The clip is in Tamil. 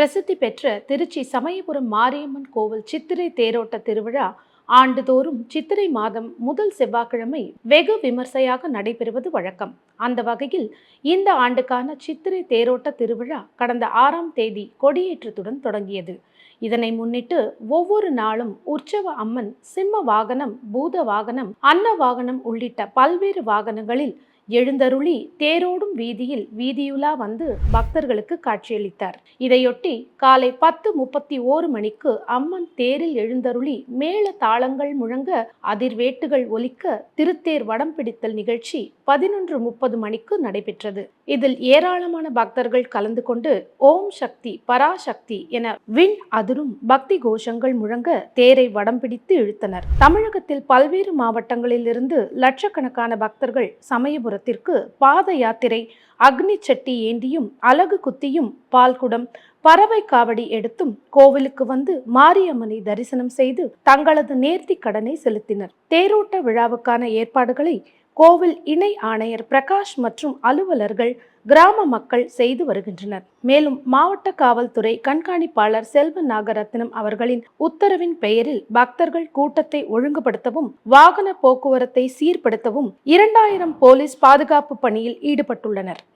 பிரசித்தி பெற்ற திருச்சி சமயபுரம் மாரியம்மன் கோவில் சித்திரை தேரோட்ட திருவிழா ஆண்டுதோறும் சித்திரை மாதம் முதல் செவ்வாய்க்கிழமை வெகு விமர்சையாக நடைபெறுவது வழக்கம். அந்த வகையில் இந்த ஆண்டுக்கான சித்திரை தேரோட்ட திருவிழா கடந்த ஆறாம் தேதி கொடியேற்றத்துடன் தொடங்கியது. இதனை முன்னிட்டு ஒவ்வொரு நாளும் உற்சவ அம்மன் சிம்ம வாகனம் பூத வாகனம் அன்ன வாகனம் உள்ளிட்ட பல்வேறு வாகனங்களில் எழுந்தருளி தேரோடும் வீதியில் வீதியுலா வந்து பக்தர்களுக்கு காட்சியளித்தார். இதையொட்டி காலை பத்து முப்பத்தி ஓரு மணிக்கு அம்மன் தேரில் எழுந்தருளி மேள தாளங்கள் முழங்க அதிர்வேட்டுகள் ஒலிக்க திருத்தேர் வடம் பிடித்தல் நிகழ்ச்சி பதினொன்று முப்பது மணிக்கு நடைபெற்றது. இதில் ஏராளமான பக்தர்கள் கலந்து கொண்டு ஓம் சக்தி பராசக்தி என விண் அதிரும் பக்தி கோஷங்கள் முழங்க தேரை வடம் பிடித்து இழுத்தனர். தமிழகத்தில் பல்வேறு மாவட்டங்களில் இருந்து லட்சக்கணக்கான பக்தர்கள் சமயபுரத்திற்கு பாத யாத்திரை அக்னி சட்டி ஏந்தியும் அலகு குத்தியும் பால்குடம். பறவை காவடி எடுத்தும் கோவிலுக்கு வந்து மாரியம்மனை தரிசனம் செய்து தங்களது நேர்த்தி கடனை செலுத்தினர். தேரோட்ட விழாவுக்கான ஏற்பாடுகளை கோவில் இணை ஆணையர் பிரகாஷ் மற்றும் அலுவலர்கள் கிராம மக்கள் செய்து வருகின்றனர். மேலும் மாவட்ட காவல்துறை கண்காணிப்பாளர் செல்வ நாகரத்னம் அவர்களின் உத்தரவின் பெயரில் பக்தர்கள் கூட்டத்தை ஒழுங்குபடுத்தவும் வாகன போக்குவரத்தை சீர்படுத்தவும் இரண்டாயிரம் போலீஸ் பாதுகாப்பு பணியில் ஈடுபட்டுள்ளனர்.